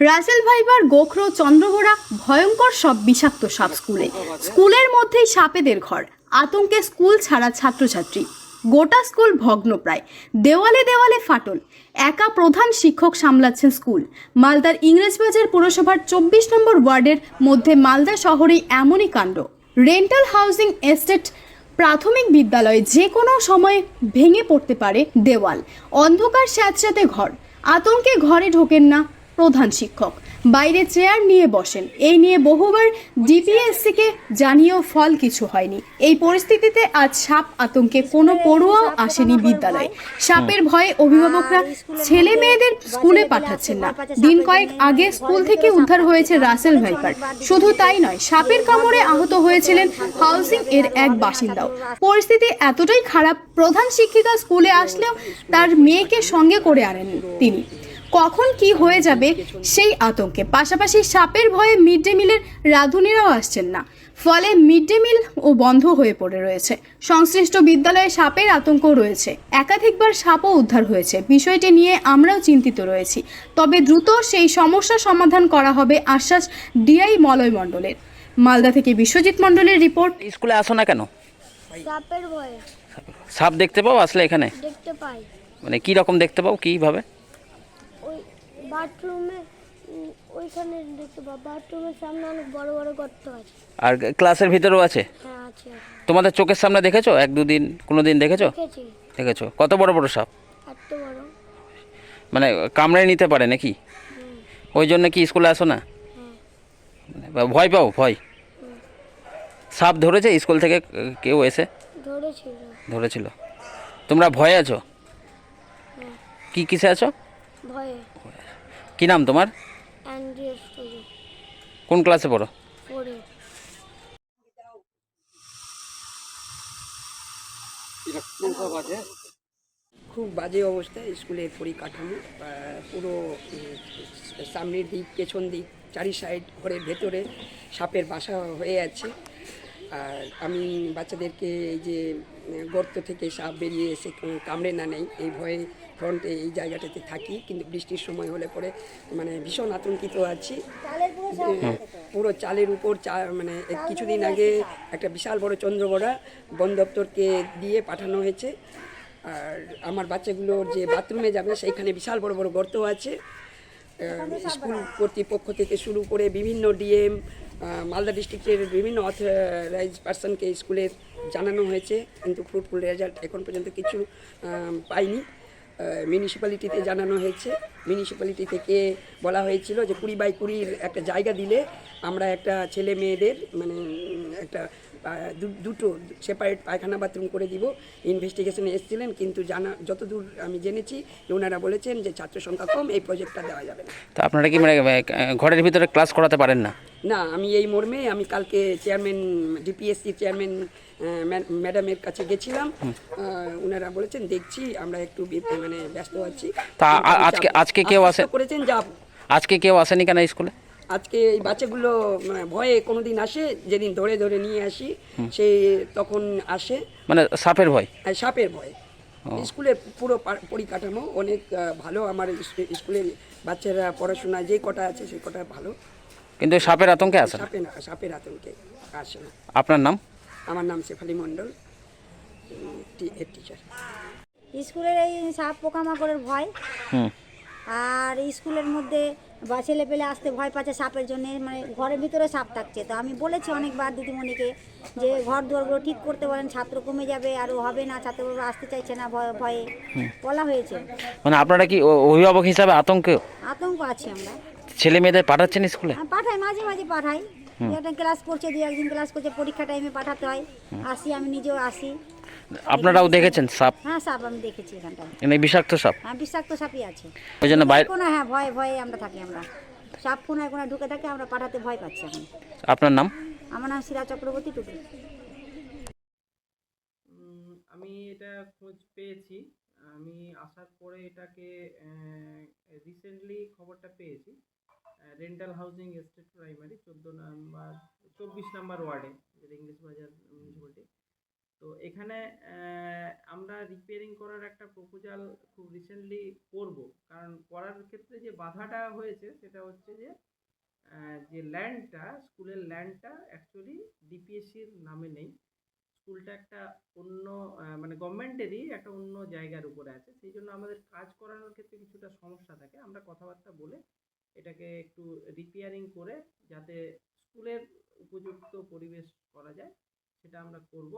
রাসেল ভাইবার গোখরো চন্দ্রগোড়া ভয়ঙ্কর সব বিষাক্ত সাপ স্কুলে। স্কুলের মধ্যেই সাপেদের ঘর। আতঙ্কে স্কুল ছাড়া ছাত্রছাত্রী। গোটা স্কুল ভগ্ন প্রায়। দেওয়ালে দেওয়ালে ফাটল। একা প্রধান শিক্ষক সামলাচ্ছেন স্কুল। মালদার ইংরেজবাজার পুরসভার চব্বিশ নম্বর ওয়ার্ডের মধ্যে মালদা শহরেই এমনই কাণ্ড। রেন্টাল হাউজিং এস্টেট প্রাথমিক বিদ্যালয়ে যে কোনো সময় ভেঙে পড়তে পারে দেওয়াল। অন্ধকার স্যাঁতস্যাঁতে ঘর। আতঙ্কে ঘরে ঢোকেন না প্রধান শিক্ষক। বাইরে চেয়ার নিয়ে বসেন। এই নিয়ে বহুবার ডিপিএসসিকে জানিয়েও ফল কিছু হয়নি। এই পরিস্থিতিতে আজ সাপ আতঙ্কে কোনো পড়ুয়াও আসেনি বিদ্যালয়ে। সাপের ভয়ে অভিভাবকরা ছেলে মেয়েদের স্কুলে পাঠাচ্ছেন না। দিন কয়েক আগে স্কুল থেকে উদ্ধার হয়েছে রাসেল ভাইপার। শুধু তাই নয়, সাপের কামড়ে আহত হয়েছিলেন হাউসিং এর এক বাসিন্দাও। পরিস্থিতি এতটাই খারাপ, প্রধান শিক্ষিকা স্কুলে আসলেও তার মেয়েকে সঙ্গে করে আনেন তিনি। কখন কি হয়ে যাবে সেই আতঙ্কে। পাশাপাশি সাপের ভয়ে মিড ডে মিলের রাঁধুনিরাও আসছেন না। ফলে মিড ডে মিল ও বন্ধ হয়ে পড়ে রয়েছে। সংশ্লিষ্ট বিদ্যালয়ে সাপের আতঙ্ক রয়েছে। একাধিকবার সাপও উদ্ধার হয়েছে। বিষয়টি নিয়ে আমরাও চিন্তিত রয়েছি। তবে দ্রুত সেই সমস্যা সমাধান করা হবে আশ্বাস ডিআই মলয় মণ্ডলের। মালদা থেকে বিশ্বজিৎ মণ্ডলের রিপোর্ট। স্কুলে আসো না কেন? সাপের ভয়ে। সাপ দেখতে পাও আসলে এখানে? দেখতে পাই। মানে কি রকম দেখতে পাও? কীভাবে বাথরুমে ওইখানে দেখতে পাই বাথরুমের সামনে অনেক বড় বড় গর্ত আছে। আর ক্লাসের ভিতরেও আছে? হ্যাঁ আছে তোমাদের চোখের সামনে দেখেছ? এক দুদিন কোনো দিন দেখেছ? দেখেছি। দেখেছ? কত বড় বড় সাপ? এত বড়। মানে কামড়ে নিতে পারে নাকি? ওই জন্য কি স্কুলে আসো না? মানে ভয় পাও? ভয়? সাপ ধরেছে স্কুল থেকে কেউ এসে? ধরেছিল। ধরেছিল। তোমরা ভয়ে আছো? কি কিসে আছো? ভয়ে। কি নাম তোমার? কোন ক্লাসে পড়ো? পড়ে। খুব বাজে অবস্থায় স্কুলের পরিকাঠামো পুরো সামনের দিক পেছন দিক চারি সাইড ঘরের ভেতরে সাপের বাসা হয়ে আছে। আর আমি বাচ্চাদেরকে এই যে গর্ত থেকে সাপ বেরিয়ে এসে কামড়ে না নেই এই ভয়ে ফ্রন্টে এই জায়গাটাতে থাকি কিন্তু বৃষ্টির সময় হলে পরে মানে ভীষণ আতঙ্কিত আছি। পুরো চালের উপর চা মানে কিছুদিন আগে একটা বিশাল বড় চন্দ্রবড়া বন দপ্তরকে দিয়ে পাঠানো হয়েছে। আর আমার বাচ্চাগুলোর যে বাথরুমে যাবে সেইখানে বিশাল বড় বড় গর্ত আছে। স্কুল কর্তৃপক্ষ থেকে শুরু করে বিভিন্ন ডিএম মালদা ডিস্ট্রিক্টের বিভিন্ন অথরাইজ পার্সনকে স্কুলের জানানো হয়েছে, কিন্তু ফ্রুটফুল রেজাল্ট এখন পর্যন্ত কিছু পাইনি। মিউনিসিপ্যালিটিতে জানানো হয়েছে। মিউনিসিপ্যালিটি থেকে বলা হয়েছিল যে কুড়ি বাই কুড়ির একটা জায়গা দিলে আমরা একটা ছেলে মেয়েদের মানে একটা দুটো সেপারেট পায়খানা বাথরুম করে দিব। ইনভেস্টিগেশনে এসেছিলেন কিন্তু জানা যতদূর আমি জেনেছি ওনারা বলেছেন যে ছাত্র সংখ্যা কম এই প্রজেক্টটা দেওয়া যাবে না। তা আপনারা কি মানে ঘরের ভিতরে ক্লাস করাতে পারেন না? না আমি এই মর্মে আমি কালকে চেয়ারম্যান ডিপিএসসি চেয়ারম্যান ম্যাডামের কাছে গেছিলাম। ওনারা বলেছেন দেখছি আমরা একটু মানে ব্যস্ত আছি। তা আজকে- আজকে কেউ আসে- করেছেন যা আজকে কেউ আসেনি কেন স্কুলে? আজকে এই বাচ্চাগুলো মানে ভয়ে কোনোদিন আসে যেদিন ধরে ধরে নিয়ে আসি সে তখন আসে। মানে সাপের ভয়? আর সাপের ভয়। স্কুলের পুরো পা- পরিকাঠামো অনেক ভালো। আমার স্কুলের বাচ্চারা পড়াশোনা যে কটা আছে সেই কটা ভালো। কিন্তু সাপের আতঙ্কে আসে সাপে না সাপের আতঙ্কে আসে না। আপনার নাম? আমার নাম শেফালি মণ্ডল হেড টিচার স্কুলের এই সাপ পোকামাকড়ের ভয়। আর স্কুলের মধ্যে বা ছেলে পেলে আসতে ভয় পাচ্ছে সাপের জন্য মানে ঘরের ভিতরে সাপ থাকছে। তো আমি বলেছি অনেকবার দিদিমণিকে যে ঘর দুয়ারগুলো ঠিক করতে বলেন ছাত্র কমে যাবে আর হবে না ছাত্রগুলো আসতে চাইছে না ভয়ে ভয়ে। বলা হয়েছে। মানে আপনারা কি অভিভাবক হিসাবে আতঙ্ক? আতঙ্ক আছে আমরা। ছেলে মেয়েদের পাঠাচ্ছেন স্কুলে? আমি পাঠাই মাঝে মাঝে পাঠাই। একটা ক্লাস করছে দু একদিন ক্লাস করছে পরীক্ষা টাইমে পাঠাতে হয়। আসি আমি নিজেও আসি। আপনারাও দেখেছেন সাপ? হ্যাঁ সাপ আমি দেখেছি এখানটা মানে বিষাক্ত সাপ? হ্যাঁ বিষাক্ত সাপই আছে। ওই জন্য বাইরে কোনো হ্যাঁ ভয়ে ভয়ে আমরা থাকি আমরা। সাপ কোনায় কোনায় ঢুকে থাকে আমরা পাঠাতে ভয় পাচ্ছি এখন। আপনার নাম? আমার নাম শিরা চক্রবর্তী টুটু। আমি এটা খোঁজ পেয়েছি। আমি আসার পরে এটাকে রিসেন্টলি খবরটা পেয়েছি। রেন্টাল হাউজিং এস্টেট প্রাইমারি চোদ্দ নাম্বার চব্বিশ নাম্বার ওয়ার্ডে যেটা ইংলিশ বাজার মিউনিসিপ্যালিটি তো এখানে আমরা রিপেয়ারিং করার একটা প্রপোজাল খুব রিসেন্টলি করব। কারণ করার ক্ষেত্রে যে বাধাটা হয়েছে, সেটা হচ্ছে যে যে ল্যান্ডটা স্কুলের ল্যান্ডটা অ্যাকচুয়ালি ডিপিএসসির নামে নেই। স্কুলটা একটা অন্য মানে গভর্নমেন্টেরই একটা অন্য জায়গার উপরে আছে। সেই জন্য আমাদের কাজ করানোর ক্ষেত্রে কিছুটা সমস্যা থাকে। আমরা কথাবার্তা বলে এটাকে একটু রিপেয়ারিং করে যাতে স্কুলের উপযুক্ত পরিবেশ করা যায়, সেটা আমরা করব।